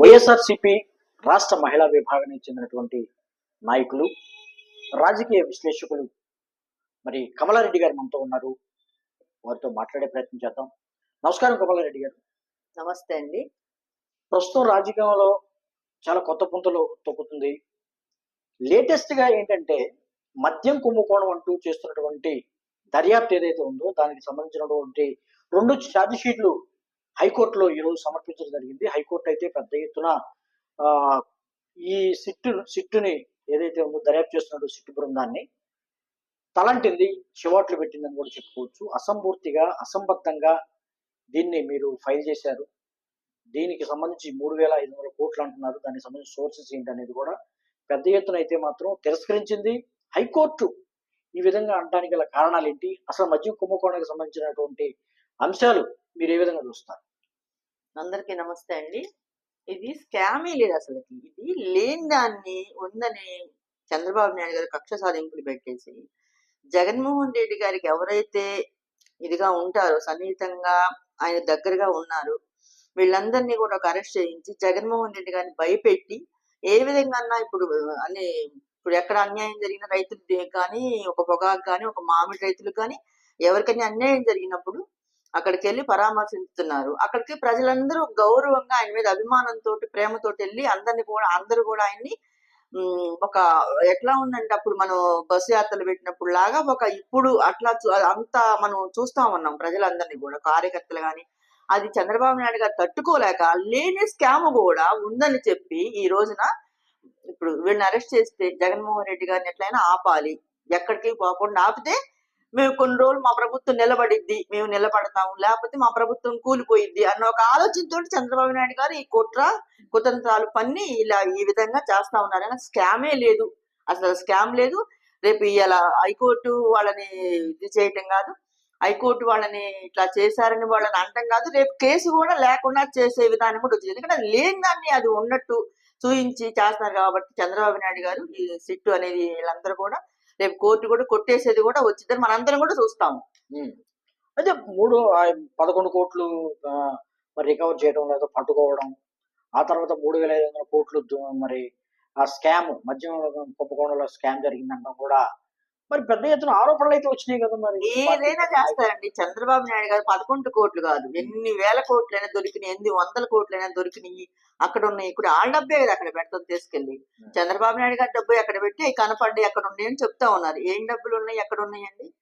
వైఎస్ఆర్సిపి రాష్ట్ర మహిళా విభాగానికి చెందినటువంటి నాయకులు రాజకీయ విశ్లేషకులు మరి కమలారెడ్డి గారు మనతో ఉన్నారు. వారితో మాట్లాడే ప్రయత్నం చేద్దాం. నమస్కారం కమలారెడ్డి గారు. నమస్తే అండి. ప్రస్తుతం రాజకీయంలో చాలా కొత్త పుంతలు తొక్కుతుంది. లేటెస్ట్గా ఏంటంటే మద్యం కుంభకోణం అంటూ చేస్తున్నటువంటి దర్యాప్తు ఏదైతే ఉందో దానికి సంబంధించినటువంటి రెండు ఛార్జ్ షీట్లు హైకోర్టులో ఈరోజు సమర్పించడం జరిగింది. హైకోర్టు అయితే పెద్ద ఎత్తున ఈ సిట్టు సిట్టుని ఏదైతే ఉందో దర్యాప్తు చేస్తున్నాడో సిట్టు బృందాన్ని తలంటింది చివాట్లు పెట్టిందని కూడా చెప్పుకోవచ్చు. అసంపూర్తిగా అసంబద్ధంగా దీన్ని మీరు ఫైల్ చేశారు. దీనికి సంబంధించి మూడు వేల ఐదు వందల కోట్లు అంటున్నారు. దానికి సంబంధించి సోర్సెస్ ఏంటి అనేది కూడా పెద్ద ఎత్తున అయితే మాత్రం తిరస్కరించింది హైకోర్టు. ఈ విధంగా అనడానికి గల కారణాలు ఏంటి అసలు మధ్య కుంభకోణానికి సంబంధించినటువంటి అంశాలు మీరు ఏ విధంగా చూస్తారు? అందరికీ నమస్తే అండి. ఇది స్కామే లేదు అసలు ఇది లేని దాన్ని ఉందని చంద్రబాబు నాయుడు గారు కక్ష సాధింపులు పెట్టేసి జగన్మోహన్ రెడ్డి గారికి ఎవరైతే ఇదిగా ఉంటారో సన్నిహితంగా ఆయన దగ్గరగా ఉన్నారు వీళ్ళందరినీ కూడా ఒక అరెస్ట్ చేయించి జగన్మోహన్ రెడ్డి గారిని భయపెట్టి ఏ విధంగా అన్నా ఇప్పుడు అన్ని ఇప్పుడు ఎక్కడ అన్యాయం జరిగిన రైతులు కానీ ఒక పొగాకు కానీ ఒక మామిడి రైతులు కానీ ఎవరికైనా అన్యాయం జరిగినప్పుడు అక్కడికి వెళ్ళి పరామర్శిస్తున్నారు అక్కడికి ప్రజలందరూ గౌరవంగా ఆయన మీద అభిమానంతో ప్రేమతో వెళ్ళి అందరిని కూడా అందరూ కూడా ఆయన్ని ఒక ఎట్లా ఉందంటే అప్పుడు మనం బస్సు యాత్రలు పెట్టినప్పుడు లాగా ఒక ఇప్పుడు అట్లా చూ- అంతా మనం చూస్తా ఉన్నాం ప్రజలందరినీ కూడా కార్యకర్తలు కానీ అది చంద్రబాబు నాయుడు గారు తట్టుకోలేక లేని స్కామ్ కూడా ఉందని చెప్పి ఈ రోజున ఇప్పుడు వీళ్ళని అరెస్ట్ చేస్తే జగన్మోహన్ రెడ్డి గారిని ఎట్లయినా ఆపాలి. ఎక్కడికి పోకుండా ఆపితే మేము కొన్ని రోజులు మా ప్రభుత్వం నిలబడిద్ది మేము నిలబడతాము. లేకపోతే మా ప్రభుత్వం కూలిపోయిద్ది అన్న ఒక ఆలోచనతో చంద్రబాబు నాయుడు గారు ఈ కుట్ర కుతంత్రాలు పన్ని ఇలా ఈ విధంగా చేస్తా ఉన్నారు. అయినా స్కామే లేదు. అసలు స్కామ్ లేదు. రేపు ఇలా హైకోర్టు వాళ్ళని ఇది చేయటం కాదు. హైకోర్టు వాళ్ళని ఇట్లా చేశారని వాళ్ళని అంటం కాదు. రేపు కేసు కూడా లేకుండా చేసే విధానం కూడా వచ్చింది. ఎందుకంటే అది లేని దాన్ని అది ఉన్నట్టు చూయించి చేస్తున్నారు కాబట్టి చంద్రబాబు నాయుడు గారు ఈ సిట్టు అనేది వీళ్ళందరూ కూడా రేపు కోర్టు కూడా కొట్టేసేది కూడా వచ్చిందని మనందరం కూడా చూస్తాము. అయితే మూడు పదకొండు కోట్లు మరి రికవర్ చేయడం లేదా పట్టుకోవడం ఆ తర్వాత మూడు వేల ఐదు వందల కోట్లు మరి ఆ స్కామ్ మద్యం కుంభకోణంలో స్కామ్ జరిగిందంటాం కూడా మరి పెద్ద ఎత్తున ఆరోపణలు అయితే వచ్చినాయి కదా మరి. ఏదైనా చేస్తారండి. చంద్రబాబు నాయుడు గారు పదకొండు కోట్లు కాదు. ఎన్ని వేల కోట్లైనా దొరికినాయి ఎన్ని వందల కోట్లైనా దొరికినాయి. అక్కడ ఉన్నాయి. ఇప్పుడు వాళ్ళ డబ్బే కదా అక్కడ పెడతాం తీసుకెళ్ళి. చంద్రబాబు నాయుడు గారి డబ్బు అక్కడ పెట్టి అవి కనపడ్డాయి అక్కడ ఉన్నాయి అని చెప్తా ఉన్నారు. ఏం డబ్బులు ఉన్నాయి ఎక్కడ ఉన్నాయండి?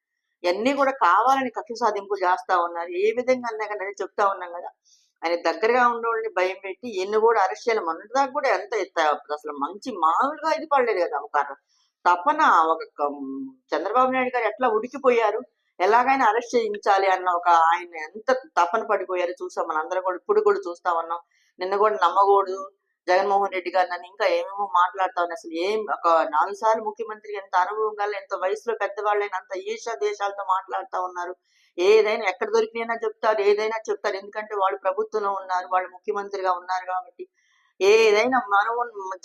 ఇవన్నీ కూడా కావాలని కక్ష సాధింపు చేస్తా ఉన్నారు. ఏ విధంగా అన్నా కానీ చెప్తా ఉన్నాం కదా. ఆయన దగ్గరగా ఉండేవాళ్ళని భయం పెట్టి ఎన్ని కూడా అరెస్ట్ చేయాలి. మొన్నటిదాకా కూడా ఎంత ఎత్త- అసలు మంచి మామూలుగా ఇది పడలేదు కదా. ఒక తపన ఒక చంద్రబాబు నాయుడు గారు ఎట్లా ఉడికిపోయారు? ఎలాగైనా అరెస్ట్ చేయించాలి అన్న ఒక ఆయన ఎంత తపన పడిపోయారు చూసాం మన అందరం కూడా. ఇప్పుడు కూడా చూస్తా ఉన్నాం. నిన్న కూడా నమ్మకూడదు. జగన్మోహన్ రెడ్డి గారు నన్ను ఇంకా ఏమేమో మాట్లాడుతా ఉన్నా అసలు ఏం ఒక నాలుగు సార్లు ముఖ్యమంత్రి ఎంత అనుభవం గల ఎంత వయసులో పెద్దవాళ్ళైనా అంత ఈర్ష దేశాలతో మాట్లాడుతా ఉన్నారు. ఏదైనా ఎక్కడ దొరికినైనా చెప్తారు ఏదైనా చెప్తారు. ఎందుకంటే వాళ్ళు ప్రభుత్వంలో ఉన్నారు వాళ్ళు ముఖ్యమంత్రిగా ఉన్నారు కాబట్టి ఏదైనా మనం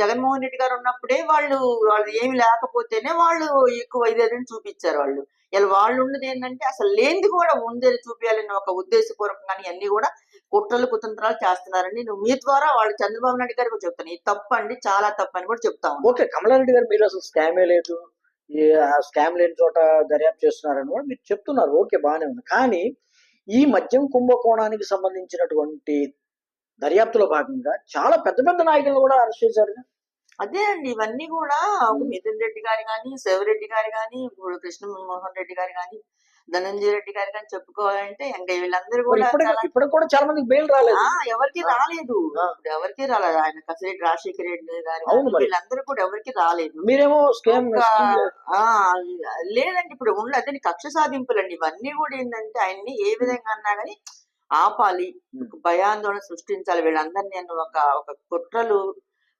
జగన్మోహన్ రెడ్డి గారు ఉన్నప్పుడే వాళ్ళు వాళ్ళు ఏమి లేకపోతేనే వాళ్ళు ఎక్కువ ఇదేదని చూపించారు వాళ్ళు. ఇలా వాళ్ళు ఉన్నది ఏంటంటే అసలు లేనిది కూడా ఉందని చూపించాలని ఒక ఉద్దేశపూర్వకంగా అన్ని కూడా కుట్రలు కుతంత్రాలు చేస్తున్నారని నువ్వు మీ ద్వారా వాళ్ళు చంద్రబాబు నాయుడు గారికి కూడా చెప్తాను. ఇది తప్పు అండి చాలా తప్పు అని కూడా చెప్తా ఓకే కమలారెడ్డి గారు మీరు అసలు స్కామే లేదు. స్కామ్ లేని చోట దర్యాప్తు చేస్తున్నారని కూడా మీరు చెప్తున్నారు. ఓకే బాగానే ఉంది. కానీ ఈ మద్యం కుంభకోణానికి సంబంధించినటువంటి దర్యాప్తులో భాగంగా చాలా పెద్ద పెద్ద నాయకులను కూడా అరెస్ట్ చేశారు. అదే అండి ఇవన్నీ కూడా మిథున్ రెడ్డి గారు కానీ శివరెడ్డి గారు కానీ ఇప్పుడు కృష్ణ మోహన్ రెడ్డి గారు కానీ ధనంజయ రెడ్డి గారు కానీ చెప్పుకోవాలంటే ఇంకా వీళ్ళందరూ కూడా ఇప్పటికి కూడా చాలా మందికి బెయిల్ రాలేదు. ఎవరికి రాలేదు. ఇప్పుడు ఎవరికి రాలేదు. ఆయన కసిరెడ్డి రాజశేఖర రెడ్డి గారు. వీళ్ళందరూ కూడా ఎవరికి రాలేదు. మీరేమో లేదండి ఇప్పుడు అదే కక్ష సాధింపులండి. ఇవన్నీ కూడా ఏంటంటే ఆయన్ని ఏ విధంగా అన్నా కానీ ఆపాలి. భయాందోళన సృష్టించాలి. వీళ్ళందరినీ నేను ఒక ఒక కుట్రలు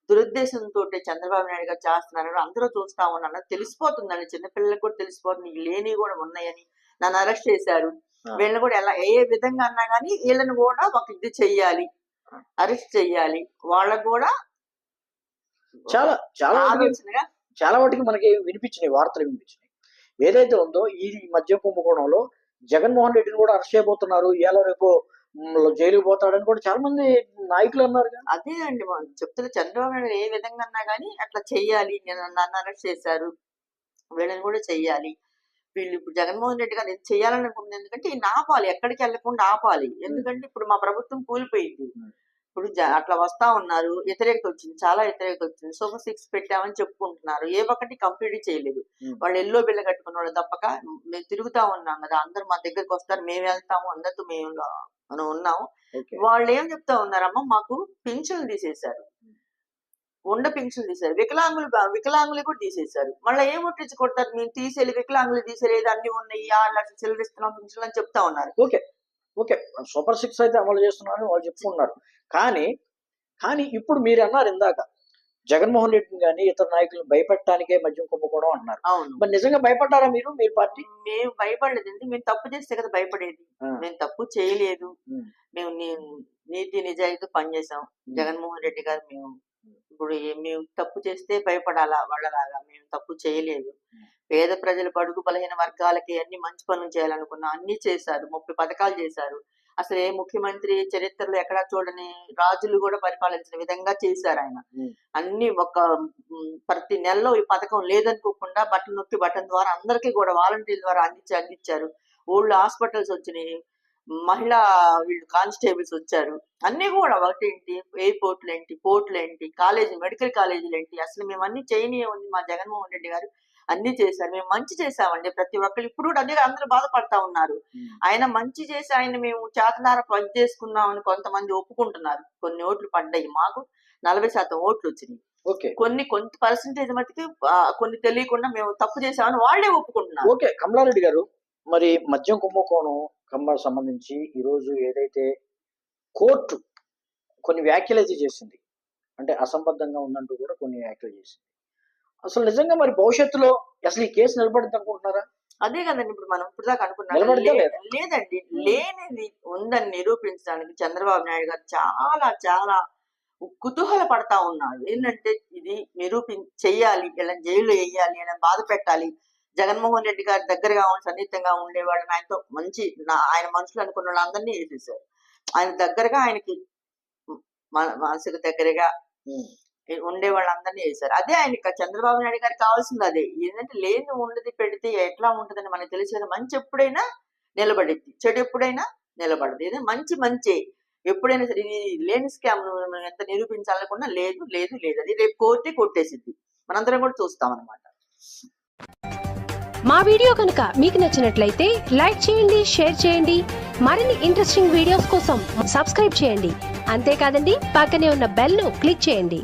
దురుద్దేశంతో చంద్రబాబు నాయుడు గారు చేస్తున్నారు అందరూ చూస్తా ఉన్నాను. తెలిసిపోతుందండి. చిన్నపిల్లలకు కూడా తెలిసిపోతుంది. లేని కూడా ఉన్నాయని నన్ను అరెస్ట్ చేశారు. వీళ్ళని కూడా ఎలా ఏ విధంగా అన్నా కానీ వీళ్ళని కూడా ఒక ఇది చెయ్యాలి. అరెస్ట్ చెయ్యాలి. వాళ్ళకు కూడా చాలా చాలా ఆలోచనగా చాలా వాటికి మనకి వినిపించినాయి వార్తలు వినిపించినాయి. ఏదైతే ఉందో ఈ మద్య కుంభకోణంలో జగన్మోహన్ రెడ్డిని కూడా అరెస్ట్ చేయబోతున్నారు. ఇవాళ రేపు జైలుకి పోతాడని కూడా చాలా మంది నాయకులు అన్నారు. అదే అండి చెప్తున్న చంద్రబాబు నాయుడు ఏ విధంగా అన్నా కానీ అట్లా చెయ్యాలి. నేను నన్ను అరెస్ట్ చేశారు. వీళ్ళని కూడా చెయ్యాలి. వీళ్ళు ఇప్పుడు జగన్మోహన్ రెడ్డి గారు అనుకుంటుంది ఎందుకంటే ఈయన ఆపాలి. ఎక్కడికి వెళ్ళకుండా ఆపాలి. ఎందుకంటే ఇప్పుడు మా ప్రభుత్వం కూలిపోయింది. ఇప్పుడు అట్లా వస్తా ఉన్నారు. వ్యతిరేకత వచ్చింది చాలా వ్యతిరేకత వచ్చింది సూపర్ సిక్స్ పెట్టామని చెప్పుకుంటున్నారు. ఏ ఒక్కటి కంప్లీట్ చేయలేదు. వాళ్ళు ఎల్లో బిల్ల కట్టుకున్న వాళ్ళు తప్పక మేము తిరుగుతా ఉన్నాం కదా అందరు మా దగ్గరికి వస్తారు మేము వెళ్తాము అందరితో మేము మనం ఉన్నాము. వాళ్ళు ఏం చెప్తా ఉన్నారమ్మా మాకు పింఛన్లు తీసేశారు. ఉండ పింఛన్లు తీశారు వికలాంగులు వికలాంగులు కూడా తీసేశారు. మళ్ళీ ఏం ఒట్టించి కొడతారు? మేము తీసేయాలి వికలాంగులు తీసేలేదు అన్ని ఉన్నాయి ఆరు లక్షలు చెల్లిస్తున్నాం పింఛన్లు అని చెప్తా ఉన్నారు. ఓకే. సూపర్ సిక్స్ అయితే అమలు చేస్తున్నారని వాళ్ళు చెప్పుకున్నారు కానీ కానీ ఇప్పుడు మీరు అన్నారు ఇందాక జగన్మోహన్ రెడ్డిని కానీ ఇతర నాయకులను భయపెట్టడానికే మద్యం కుంభకోణం అన్నారు మరి నిజంగా భయపడ్డారా మీరు మీ పార్టీ? మేము భయపడలేదు ఎందుకు మేము తప్పు చేస్తే కదా భయపడేది. మేము తప్పు చేయలేదు. మేము నీతి నిజాయితీ పనిచేసాం జగన్మోహన్ రెడ్డి గారు మేము ఇప్పుడు మేము తప్పు చేస్తే భయపడాలా వాళ్ళలాగా? మేము తప్పు చేయలేదు. పేద ప్రజలు బడుగు బలహీన వర్గాలకి అన్ని మంచి పనులు చేయాలనుకున్నా అన్ని చేశారు ముప్పై పథకాలు చేశారు. అసలు ఏ ముఖ్యమంత్రి చరిత్రలో ఎక్కడా చూడని రాజులు కూడా పరిపాలించిన విధంగా చేశారు ఆయన. అన్ని ఒక ప్రతి నెలలో ఈ పథకం లేదనుకోకుండా బటన్ నొక్కి బటన్ ద్వారా అందరికీ కూడా వాలంటీర్ల ద్వారా అందించి అందించారు. ఊళ్ళో హాస్పిటల్స్ వచ్చినాయి మహిళా వీళ్ళు కానిస్టేబుల్స్ వచ్చారు. అన్ని కూడా ఒకటి ఏంటి ఎయిర్పోర్ట్లు ఏంటి పోర్ట్లు ఏంటి కాలేజీ మెడికల్ కాలేజీలు ఏంటి అసలు మేము అన్ని చేయని ఉంది మా జగన్మోహన్ రెడ్డి గారు. అన్ని చేశారు. మేము మంచి చేశామండి ప్రతి ఒక్కరు ఇప్పుడు కూడా అదే అందరూ బాధపడతా ఉన్నారు. ఆయన మంచి చేసి ఆయన మేము చేతనార పని చేసుకున్నామని కొంతమంది ఒప్పుకుంటున్నారు. కొన్ని ఓట్లు పడ్డాయి మాకు. నలభై శాతం ఓట్లు వచ్చినాయి. ఓకే. కొన్ని కొంత పర్సంటేజ్ మట్టుకు కొన్ని తెలియకుండా మేము తప్పు చేసామని వాళ్ళే ఒప్పుకుంటున్నారు. ఓకే. కమలారెడ్డి గారు మరి మద్యం కుంభకోణం కమ్మ సంబంధించి ఈరోజు ఏదైతే కోర్టు కొన్ని వ్యాఖ్యలు అయితే చేసింది. అంటే అసంబద్ధంగా ఉందంటూ కూడా కొన్ని వ్యాఖ్యలు చేసింది. అసలు నిజంగా మరి భవిష్యత్తులో అసలు ఈ కేసు నిలబడుతుంది అనుకుంటున్నారా? అదే కదండి ఇప్పుడు మనం ఇప్పుడు దాకా అనుకున్నాం లేదండి. లేనిది ఉందని నిరూపించడానికి చంద్రబాబు నాయుడు గారు చాలా చాలా కుతూహల పడతా ఉన్నారు. ఏంటంటే ఇది నిరూపి చెయ్యాలి ఇలా జైల్లో వేయాలి ఇలా బాధ పెట్టాలి. జగన్మోహన్ రెడ్డి గారి దగ్గరగా ఉండి సన్నిహితంగా ఉండేవాళ్ళని ఆయనతో మంచి ఆయన మనుషులు అనుకున్న వాళ్ళందరినీ వేసేసారు ఆయన దగ్గరగా ఆయనకి మన- మనసుకు దగ్గరగా ఉండే వాళ్ళందరినీ వేశారు అదే ఆయన చంద్రబాబు నాయుడు గారికి కావాల్సింది అదే. ఏంటంటే లేని ఉండదు పెడితే ఎట్లా ఉంటుందని మనకు తెలిసేది మంచి ఎప్పుడైనా నిలబడిద్ది. చెడు ఎప్పుడైనా నిలబడదు. ఏదో మంచి మంచి. ఎప్పుడైనా సరే ఇది లేని స్కామ్ ఎంత నిరూపించాలనుకున్నా లేదు లేదు లేదు. అది రేపు కోర్టే కొట్టేసిద్ది. మనందరం కూడా చూస్తాం అనమాట మా వీడియో కనుక మీకు నచ్చినట్లయితే లైక్ చేయండి షేర్ చేయండి. మరిన్ని ఇంట్రెస్టింగ్ వీడియోస్ కోసం సబ్స్క్రైబ్ చేయండి. అంతేకాదండి పక్కనే ఉన్న బెల్ను క్లిక్ చేయండి.